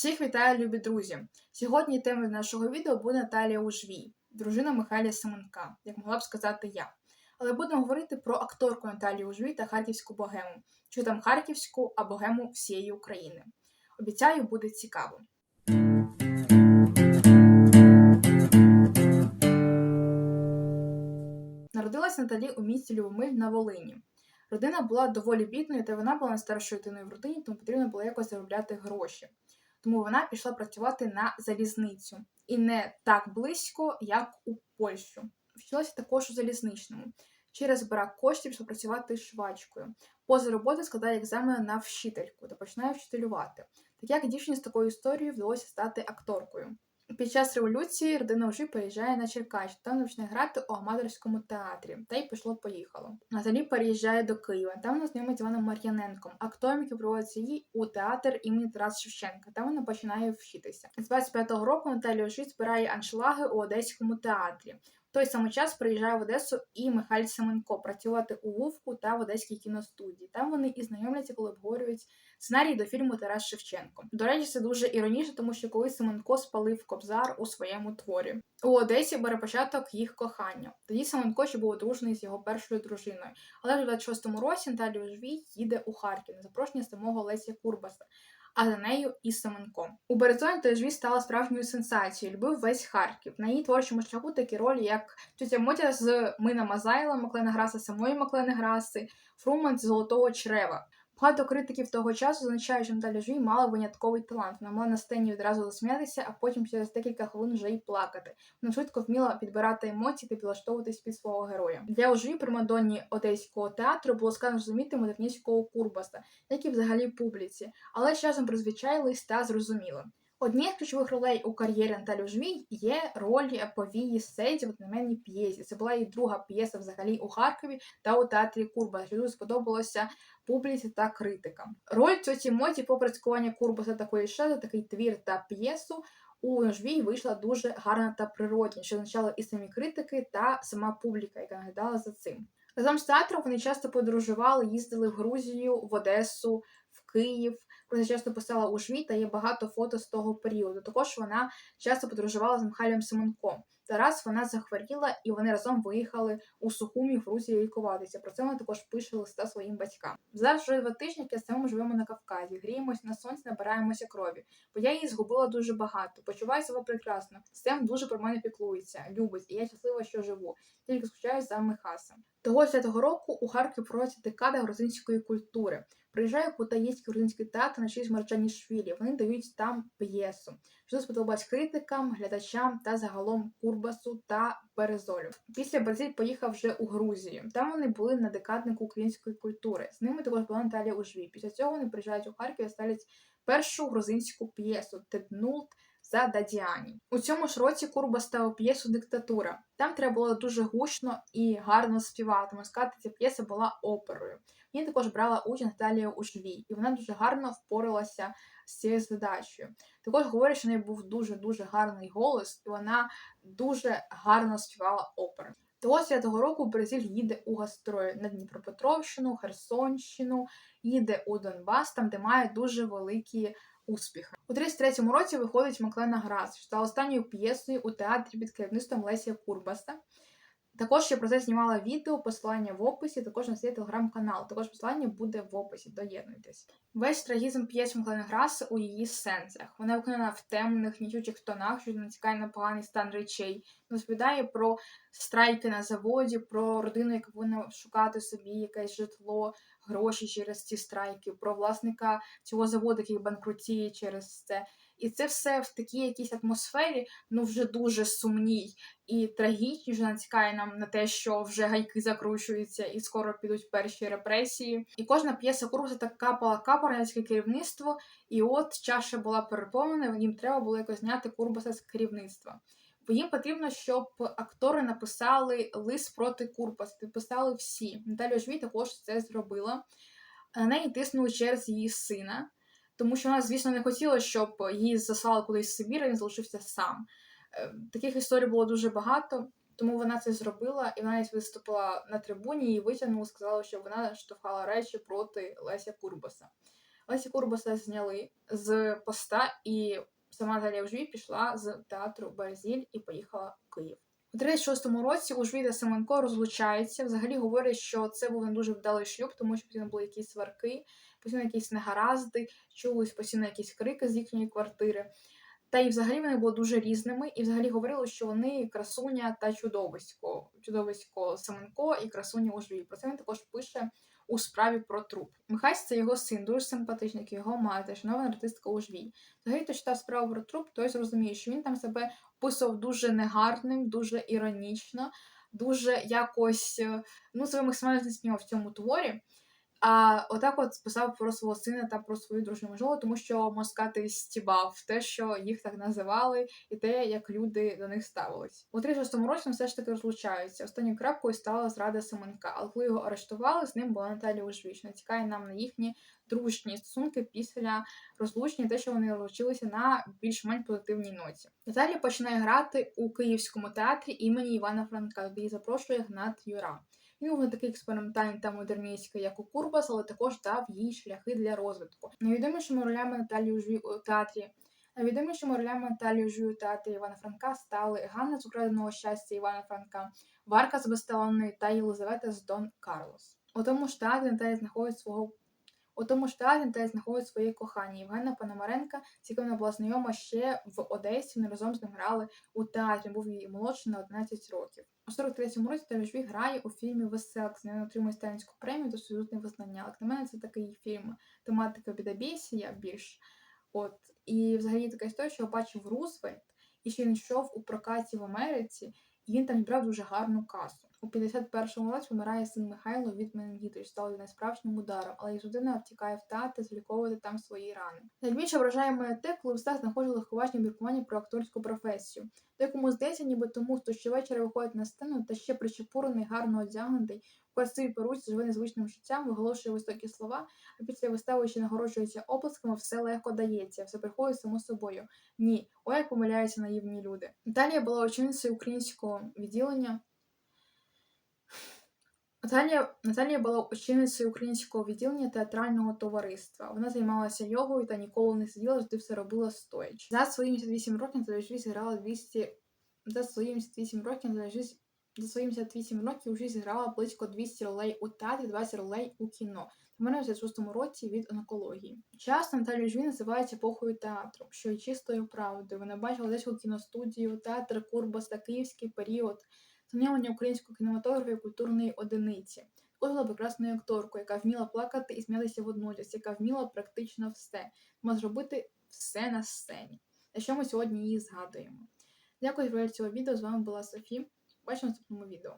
Всіх вітаю, любі друзі! Сьогодні темою нашого відео буде Наталія Ужвій, дружина Михайля Семенка, як могла б сказати я. Але будемо говорити про акторку Наталію Ужвій та харківську богему, чи там харківську, а богему всієї України. Обіцяю, буде цікаво. Народилась Наталі у місті Любомиль на Волині. Родина була доволі бідною, та вона була найстаршою дитиною в родині, тому потрібно було якось заробляти гроші. Тому вона пішла працювати на залізницю і не так близько, як у Польщу. Вчилася також у залізничному. Через брак коштів пішла працювати швачкою. Поза роботи складає екзамени на вчительку та починає вчителювати. Так як дівчині з такою історією вдалося стати акторкою. Під час революції родина вже переїжджає на Черкащину, там почне грати у аматорському театрі, та й пішло-поїхало. Наталі переїжджає до Києва. Там вона знайомить з Іваном Мар'яненком, актором, який проводить її у театр імені Тараса Шевченка. Там вона починає вчитися. З 25-го року Наталія Ожі збирає аншлаги у Одеському театрі. Той самий час приїжджає в Одесу і Михайль Семенко працювати у Вувку та в Одеській кіностудії. Там вони і знайомляться, коли обговорюють сценарій до фільму Тарас Шевченко. До речі, це дуже іронічно, тому що коли Семенко спалив кобзар у своєму творі. У Одесі бере початок їх кохання. Тоді Семенко ще був одружений з його першою дружиною. Але в 26-му році Наталія Жвій їде у Харків на запрошення самого Леся Курбаса. А за нею і Семенко. У Березоні теж стала справжньою сенсацією. Любив весь Харків. На її творчому шляху такі ролі, як тетя Мотя з Мина Мазайла, Маклена Граса, самої Маклени Граси, Фруман з Золотого Чрева. Багато критиків того часу зазначають, що Наталя Жуй мала винятковий талант. Вона могла на сцені відразу засміятися, а потім через декілька хвилин вже й плакати. Вона швидко вміла підбирати емоції та підлаштовуватись під свого героя. Для Ожві примадонні одеського театру було складно зрозуміти модерністського Курбаса, як і взагалі публіці, але з часом призвичайлись та зрозуміли. Однією з ключових ролей у кар'єрі Наталі Жмій є роль повії Седі в одноіменній п'єсі. Це була її друга п'єса взагалі у Харкові та у театрі Курбаса, що дуже сподобалося публіці та критикам. Роль тьоті Моті, попри цькування Курбаса ще за такий твір та п'єсу. У жвій вийшла дуже гарна та природня, що означало і самі критики та сама публіка, яка наглядала за цим. Разом з театром вони часто подорожували, їздили в Грузію, в Одесу, в Київ. Це часто писала у жві та є багато фото з того періоду. Також вона часто подорожувала з Михайлом Семенком. Тарас вона захворіла, і вони разом виїхали у Сухумі в Грузію лікуватися. Про це вона також пише листа своїм батькам. Вже два тижні, самому живемо на Кавказі, гріємось на сонці, набираємося крові. Бо я її згубила дуже багато. Почуваю себе прекрасно. Сем дуже про мене піклується, любить, і я щаслива, що живу. Тільки скучаю за Михасом. Того святого року у Харкові проводиться декада грузинської культури. Приїжджає Кутаїцький грузинський театр на честь Марджанішвілі. Вони дають там п'єсу, що сподобалось критикам, глядачам та загалом Курбасу та Березолю. Після Бразиль поїхав вже у Грузію. Там вони були на декаднику української культури. З ними також була Наталія Ужвій. Після цього вони приїжджають у Харків і ставлять першу грузинську п'єсу Теднулт за Дадіані. У цьому ж році Курба ставив п'єсу Диктатура. Там треба було дуже гучно і гарно співати. Можна сказати, ця п'єса була оперою. Ній також брала участь Наталія Ужвій, і вона дуже гарно впоралася з цією задачею. Також говорять, що в неї був дуже-дуже гарний голос, і вона дуже гарно співала оперу. Того святого року Бразиль їде у гастрої на Дніпропетровщину, Херсонщину, їде у Донбас, там де має дуже великі успіхи. У 33-му році виходить Маклена Грас, що стала останньою п'єсою у театрі під керівництвом Лесія Курбаса. Також я про це знімала відео, посилання в описі, також на свій телеграм-канал. Також посилання буде в описі, доєднуйтесь. Весь трагізм п'єс Маклени у її сенсах. Вона виконана в темних, нічучих тонах, що натякає на поганий стан речей. Розповідає про страйки на заводі, про родину, яка повинна шукати собі якесь житло, гроші через ці страйки, про власника цього заводу, який банкрутіє через це. І це все в такій якійсь атмосфері, ну вже дуже сумній і трагічній, вже натякає нам на те, що вже гайки закручуються і скоро підуть перші репресії. І кожна п'єса Курса так капала капала керівництво, і от чаша була переповнена, їм треба було якось зняти Курбаса з керівництва. Бо їм потрібно, щоб актори написали лист проти Курбаса, підписали всі. Наталя Жвій також це зробила. На неї тиснули через її сина тому що вона, звісно, не хотіла, щоб її заслали кудись в Сибір, і він залишився сам. Е, таких історій було дуже багато, тому вона це зробила, і вона навіть виступила на трибуні і витягнула, сказала, що вона штовхала речі проти Леся Курбаса. Лесі Курбаса зняли з поста, і сама Наталія Ужвій пішла з театру Березіль і поїхала в Київ. У 36-му році Ужвій та Семенко розлучаються. Взагалі говорять, що це був не дуже вдалий шлюб, тому що постійно були якісь сварки, постійно якісь негаразди, чулись постійно якісь крики з їхньої квартири. Та й взагалі вони були дуже різними, і взагалі говорили, що вони красуня та чудовисько. Чудовисько Семенко і красуня Ужвій. Про це він також пише у справі про труп. Михась це його син, дуже симпатичний, як його мати, шановна артистка Ужвій. Взагалі, хто читав справу про труп, той зрозуміє, що він там себе описував дуже негарним, дуже іронічно, дуже якось е, ну, себе максимально знімав в цьому творі. А отак от писав про свого сина та про свою дружню можливо, тому що Москати стібав те, що їх так називали, і те, як люди до них ставились. У 36-му році все ж таки розлучаються. Останньою крапкою стала зрада Семенка, але коли його арештували, з ним була Наталія Ужвіч. Натякає нам на їхні дружні стосунки після розлучення, те, що вони розлучилися на більш-менш позитивній ноті. Наталія починає грати у Київському театрі імені Івана Франка, де її запрошує Гнат Юра. Він був не такий експериментальний та модерністський, як у Курбас, але також дав їй шляхи для розвитку. Найвідомішими ролями Наталії Ужвій у театрі. Найвідомішими ролями Наталії Ужвій у театрі Івана Франка стали Ганна з украденого щастя Івана Франка, Варка з безталанної та Єлизавета з Дон Карлос. У тому ж театрі Наталія знаходить свого у тому ж театрі Наталя знаходить своє кохання Євгена Пономаренка, з яким вона була знайома ще в Одесі. Вони разом з ним грали у театрі. Був її молодший на 11 років. У 43-му році Тележві грає у фільмі Веселкс. Він отримує сталінську премію та союзне визнання. Як на мене, це такий фільм, тематика бідобєсія більш. От і взагалі така історія, що я бачив Рузвельт, і що він йшов у прокаті в Америці, він там брав дуже гарну касу. У 51-му році помирає син Михайло від менінгіту, що стало найсправжнім ударом, але їх родина втікає в театр зліковувати там свої рани. Найбільше вражає мене те, коли в стах знаходили легковажні міркування про акторську професію. Декому здається, ніби тому, хто щовечора виходить на сцену та ще причепурений, гарно одягнутий, в красивій перуці, живе незвичним життям, виголошує високі слова, а після вистави ще нагороджується оплесками, все легко дається, все приходить само собою. Ні, ой, як помиляються наївні люди. Наталія була ученицею українського відділення. Наталія, Наталія була ученицею українського відділення театрального товариства. Вона займалася йогою та ніколи не сиділа, завжди все робила стоячи. За свої 78 років Жвій зіграла 200... За свої 78 років за свої 78 років вже зіграла близько 200 ролей у театрі, 20 ролей у кіно. У мене в 26-му році від онкології. Часто Наталію Жвій називають епохою театру, що є чистою правдою. Вона бачила Одеську кіностудію, театр Курбас та київський період, змінювання українського кінематографа і культурної одиниці. Також була прекрасною акторкою, яка вміла плакати і сміятися водночас, яка вміла практично все, могла зробити все на сцені. На що ми сьогодні її згадуємо. Дякую за цього відео. З вами була Софі. Бачимо в наступному відео.